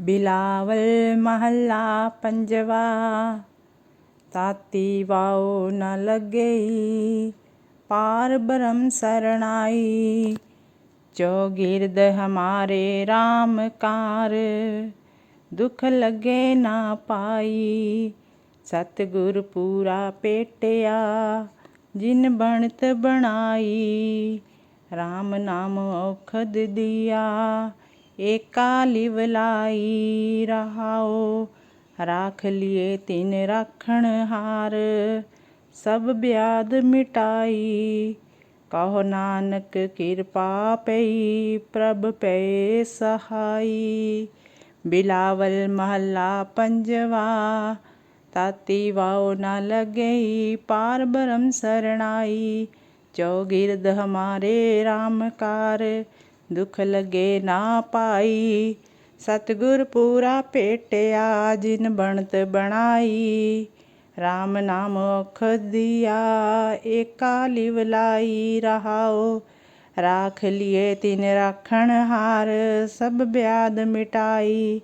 ਬਿਲਾਵਲ ਮਹੱਲਾ ਪੰਜਵਾ ਤਾਤੀ ਵਾਉ ਨ ਲੱਗਈ ਪਾਰ ਬ੍ਰਹਮ ਸਰਣਾਈ ਚੌਗਿਰਦ ਹਮਾਰੇ RAM ਕਾਰ ਦੁਖ ਲੱਗੇ ਨਾ ਪਾਈ ਸਤਿਗੁਰ ਪੂਰਾ ਪੇਟਿਆ ਜਿਨ ਬਣਤ ਬਣਾਈ RAM ਨਾਮ ਔਖਦ ਦਿਆ ਏਕਾ ਲਿਵ ਲਾਈ ਰਹਾਓ ਰਾਖ ਲਿਏ ਤਿਨ ਰਾਖਣ ਹਾਰ ਸਭ ਬਿਆਦ ਮਿਟਾਈ ਕਹੋ ਨਾਨਕ ਕਿਰਪਾ ਪਈ ਪ੍ਰਭ ਪਏ ਸਹਾਈ ਬਿਲਾਵਲ ਮਹੱਲਾ ਪੰਜਵਾ ਤਾਤੀ ਵਾਉ ਨਾ ਲੱਗਈ ਪਾਰ ਬ੍ਰਹਮ ਸਰਣਾਈ ਚੌਗਿਰਦ ਹਮਾਰੇ RAM ਕਾਰ ਦੁਖ ਲਗੇ ਨਾ ਪਾਈ। ਸਤਿਗੁਰ ਪੂਰਾ ਭੇਟਿਆ, ਜਿਨ ਬਣਤ ਬਣਾਈ। RAM ਨਾਮ ਔਖ ਦਿਆ, ਏਕਾ ਲਿਵ ਲਾਈ ਰਹਾਓ ਰਾਖ ਲਿਏ ਤਿਨ ਰਾਖਣ ਹਾਰ, ਸਭ ਬਿਆਦ ਮਿਟਾਈ।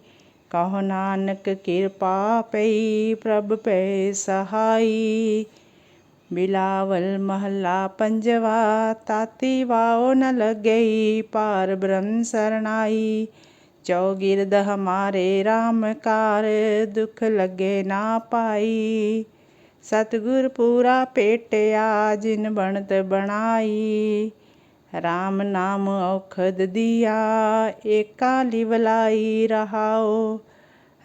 ਕਹੋ ਨਾਨਕ ਕਿਰਪਾ ਪਈ, ਪ੍ਰਭ ਪੈ ਸਹਾਈ। ਬਿਲਾਵਲ ਮਹੱਲਾ ਪੰਜਵਾ, ਤਾਤੀ ਵਾਉ ਨ ਲੱਗਈ ਪਾਰ ਬ੍ਰਹਮ ਸਰਣਾਈ। ਚੌਗਿਰਦ ਹਮਾਰੇ RAM ਕਾਰ ਦੁਖ ਲੱਗੇ ਨਾ ਪਾਈ। ਸਤਿਗੁਰ ਪੂਰਾ ਪੇਟਿਆ, ਜਿਨ ਬਣਤ ਬਣਾਈ। RAM ਨਾਮ ਔਖਦ ਦਿਆ, ਏਕਾ ਲਿਵ ਲਾਈ ਰਹਾਓ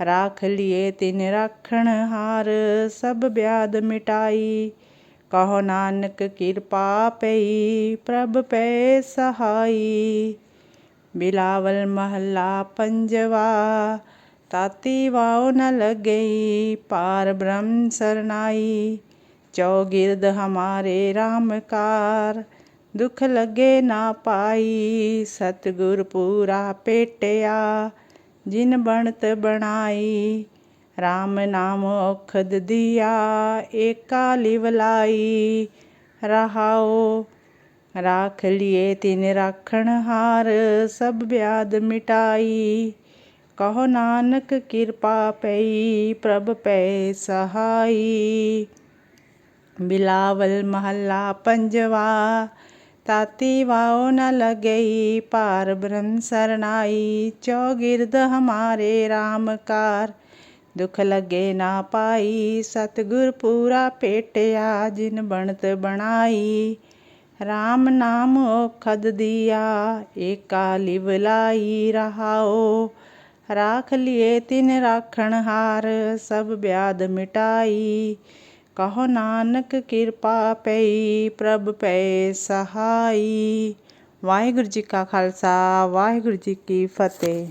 ਰਾਖ ਲਿਏ ਤਿਨ ਰਾਖਣ ਹਾਰ, ਸਭ ਬਿਆਦ ਮਿਟਾਈ। ਕਹੋ ਨਾਨਕ ਕਿਰਪਾ ਪਈ, ਪ੍ਰਭ ਪੈ ਸਹਾਈ। ਬਿਲਾਵਲ ਮਹੱਲਾ ਪੰਜਵਾ, ਤਾਤੀ ਵਾਉ ਨ ਲੱਗਈ, ਪਾਰ ਬ੍ਰਹਮ ਸਰਨਾਈ। ਚੌਗਿਰਦ ਹਮਾਰੇ RAM ਕਾਰ ਦੁਖ ਲੱਗੇ ਨਾ ਪਾਈ। ਸਤਿਗੁਰ ਪੂਰਾ ਪੇਟਿਆ, ਜਿਨ ਬਣਤ ਬਣਾਈ RAM ਨਾਮ ਔਖਦ ਦਿਆ, ਏਕਾ ਲਿਵ ਲਾਈ ਰਹਾਓ। ਰਾਖ ਲਿਏ ਤਿਨ ਰਾਖਣ ਹਾਰ, ਸਭ ਬਿਆਦ ਮਿਟਾਈ। ਕਹੋ ਨਾਨਕ ਕਿਰਪਾ ਪਈ, ਪ੍ਰਭ ਪੈ ਸਹਾਈ। ਬਿਲਾਵਲ ਮਹੱਲਾ ਪੰਜਵਾ, ਤਾਤੀ ਵਾਉ ਨ ਲੱਗਈ ਪਾਰ ਬ੍ਰਹਮ ਸਰਨਾਈ ਚੌਗਿਰਦ ਹਮਾਰੇ RAM ਕਾਰ ਦੁਖ ਲੱਗੇ ਨਾ ਪਾਈ, ਸਤਿਗੁਰ ਪੂਰਾ ਭੇਟਿਆ ਜਿਨ ਬਣਤ ਬਣਾਈ। RAM ਨਾਮ ਖਦ ਦਿਆ, ਏਕਾ ਲਿਵ ਲਾਈ ਰਹਾਓ। ਰਾਖ ਲਿਏ ਤਿਨ ਰਾਖਣ ਹਾਰ, ਸਭ ਬਿਆਦ ਮਿਟਾਈ। ਕਹੋ ਨਾਨਕ ਕਿਰਪਾ ਪਈ, ਪ੍ਰਭ ਪਏ ਸਹਾਈ। ਵਾਹਿਗੁਰੂ ਜੀ ਕਾ ਖਾਲਸਾ, ਵਾਹਿਗੁਰੂ ਜੀ ਕੀ ਫਤਿਹ।